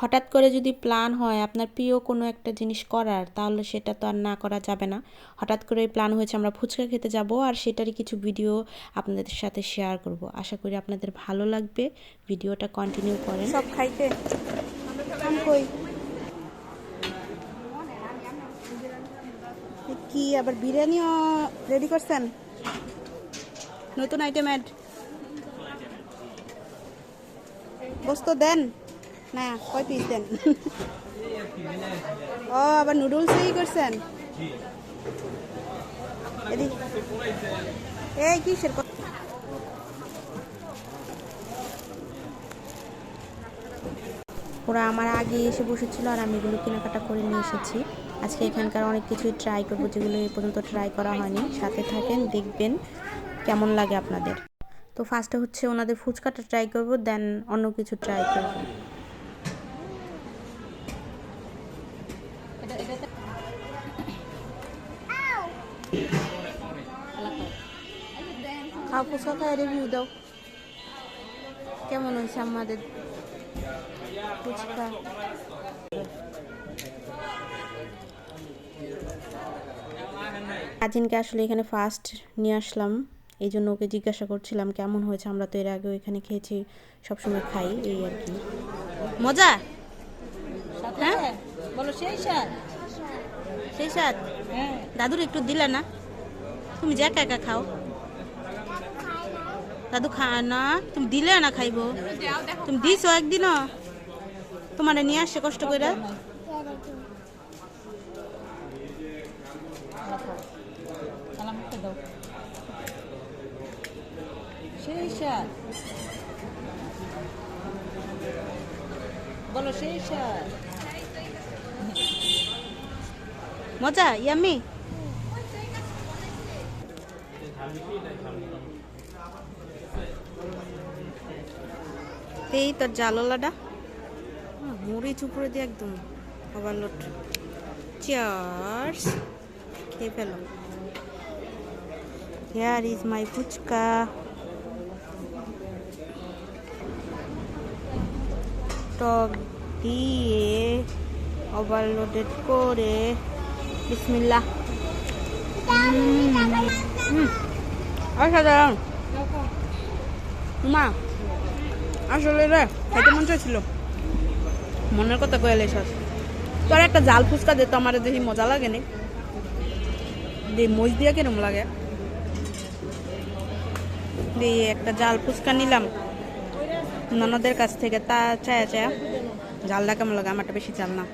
হঠাৎ করে যদি প্ল্যান হয়, আপনার প্রিয় কোনো একটা জিনিস করার, তাহলে সেটা তো আর না করা যাবে না। হঠাৎ করে প্ল্যান হয়েছে, আমরা ফুচকা খেতে যাব, আর সেটারই কিছু ভিডিও আপনাদের সাথে শেয়ার করব। আশা করি আপনাদের ভালো লাগবে। ভিডিওটা কন্টিনিউ করেন। সব খাইতে? কি, আবার বিরিয়ানিও রেডি করছেন? নতুন আইটেম অ্যাড বস্তু দেন। না কয় পিস দেন ও, আবার নুডলসই করছেন? এই, কিসের ওরা আমার আগে এসে বসেছিল আর আমি এগুলো কেনাকাটা করে নিয়ে এসেছি। আজকে এখানকার অনেক কিছুই ট্রাই করব, যেগুলো এ পর্যন্ত ট্রাই করা হয়নি। সাথে থাকেন, দেখবেন কেমন লাগে আপনাদের। তো ফার্স্টে হচ্ছে ওনাদের ফুচকাটা ট্রাই করব দেন অন্য কিছু ট্রাই করব। খাও ফুচকা রিভিউ দাও। কেমন হয়েছে আমাদের ফুচকা? কাজিনকে আসলে এখানে ফার্স্ট নিয়ে আসলাম। এই জন্য ওকে জিজ্ঞাসা করছিলাম কেমন হয়েছে? আমরা তো এর আগেও এখানে খেয়েছি সবসময় খাই। এই আর কি। মজা? হ্যাঁ? বলো সেই স্যার সেই স্বাদ? হ্যাঁ। দাদুর একটু দিলে না? তুমি যে একা একা খাও। দাদু খা না, তুমি দিলে না খাইবো? তুমি দিছো একদিনও? তোমার নিয়ে আসছে কষ্ট করে সেই বলো, সেই মজা ইয়ামি এই তোর জাললাটা মরিচ উপরে দিয়ে একদম ওভারলোড চিয়ার্স খেয়ে ফেলো। Here is my fuchka. টক দিয়ে ওভারলোডেড করে। বিসমিল্লাহ। অসাধারণ মা আসলে রে, খাইতে মন চাইছিল। মনের কথা কয়ে সস তোর একটা জাল ফুচকা দে, তো আমার দেখি মজা লাগে নি। দিয়ে মজ দিয়ে কিরম লাগে? দিয়ে একটা জাল ফুচকা নিলাম। ননদের কাছ থেকে তা চায়া চায়া। জালটা কেমন লাগে? আমারটা বেশি জাল না।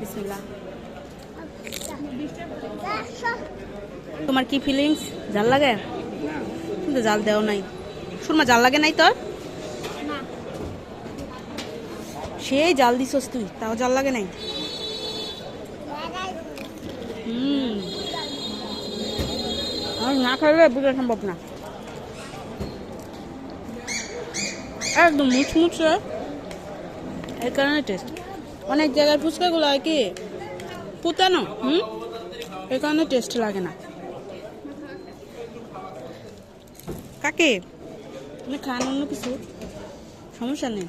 বিসমিল্লাহ। তোমার কি ফিলিংস জাল লাগে? কিন্তু জাল দেও নাই। সুরমা, জাল লাগে নাই তোর? সেই জাল দিছস তুই, তাও জাল লাগে নাই? হুম। না খাইলে বোঝা সম্ভব না। একদম মুচমুচে। এই কারণে টেস্ট অনেক জায়গায় ফুচকাগুলো হয় কি, পুতানো, হুম? এই কারণে টেস্ট লাগে না। কাকে? খান অন্য কিছু? সমস্যা নেই।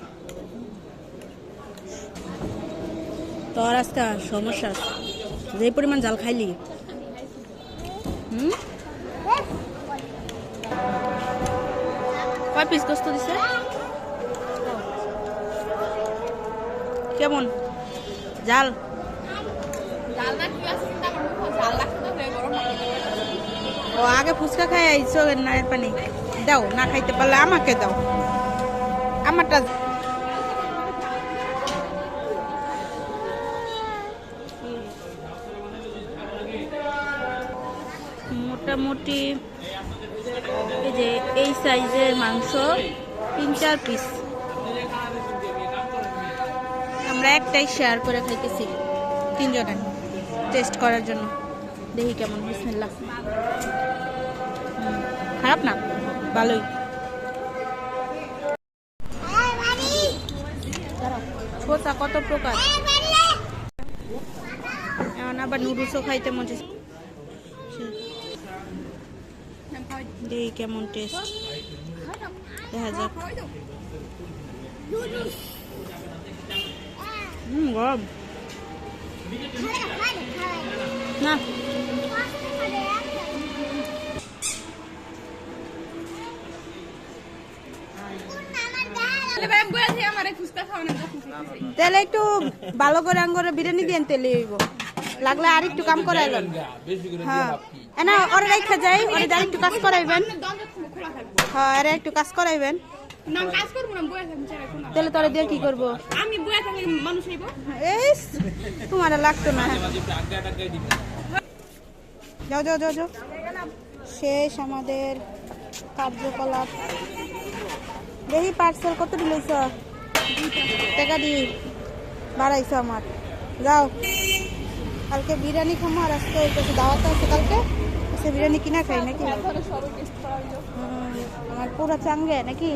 তোর আজকে সমস্যা আছে। যে পরিমাণ জাল খাইলি। হুম? কয় পিস গোস্ত দিছে? কেমন? জাল? ও আগে ফুচকা খাই আইছো নায়ের পানি। দাও, না খাইতে পারলে আমাকে দাও। আমারটা মোটামুটি এই যে এই সাইজের মাংস তিন চার পিস আমরা একটাই শেয়ার করে খাইতেছি তিনজনে টেস্ট করার জন্য। দেখি কেমন বিসমিল্লাহ। হুম, খারাপ না? ভালোই। কত প্রকার? এখন আবার নুডলসও খাইতে চাইছে। দেখি কেমন টেস্ট? দেখা যাক। হুম গরম। না। তাহলে একটু ভালো করে আঙ্গরে বিরিয়ানি দিয়ে তেলে হইব। লাগলে আর একটু কাম করাইলেন হ্যাঁ। এনা ওরে রেখে যাই, ওরে আর একটু কাজ করাইবেন। হ্যাঁ এর একটু কাজ করাইবেন। না না তাহলে দিয়ে করব? লাগতো না। শেষ আমাদের কার্যকলাপ। দেখি পার্সেল কত দিলেছ? টাকা দি বাড়াইছো আমার। যাও। কালকে বিরিয়ানি খামো আর আজকে কিছু দাওয়াত আছে কালকে সে বিরিয়ানি কিনা খাই নাকি? আমার পুরো চাঙ্গে নাকি?